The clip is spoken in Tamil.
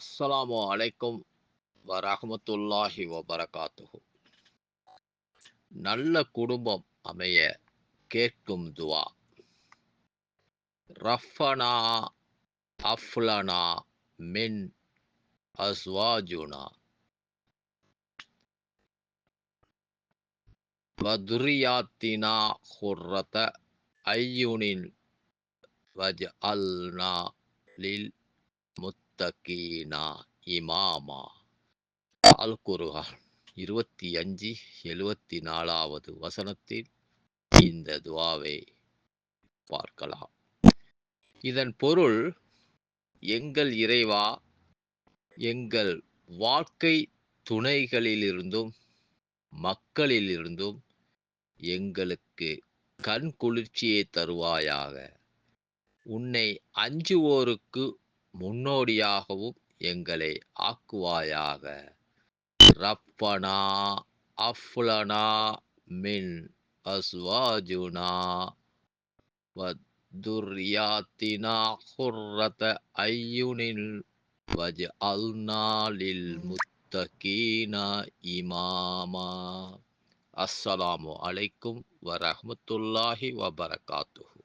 அஸ்லாம் அலைக்கும் வரஹ்மத்துல்லாஹி வபரகாத்துஹு. நல்ல குடும்பம் அமைய கேட்கும் துவா. ரஃபனா அஃப்லனா மின் அஸ்வாஜுனா. வதுரியாத்தினா ஹுர்ரத ஐயுனின் வஜ் அல்னா லில் முத்தகீனா இமாமா. அல் குருஹான் இருபத்தி அஞ்சு எழுவத்தி நாலாவது வசனத்தில் இந்த துவாவை பார்க்கலாம். இதன் பொருள் எங்கள் இறைவா எங்கள் வாழ்க்கை துணைகளிலிருந்தும் மக்களிலிருந்தும் எங்களுக்கு கண் குளிர்ச்சியை தருவாயாக. உன்னை அஞ்சுவோருக்கு முன்னோடியாகவும் எங்களை ஆக்குவாயாக. ரப்பனா அஃப்லனா மின் அஸ்வாஜுனா வதுர்யாத்தினா ஹுர்ரத ஐயுனில் வஜ் அல்நாளில் முத்தகீனா இமாமா. அஸ்ஸலாமு அலைக்கும் வரஹமத்துல்லாஹி வபரகாத்துஹு.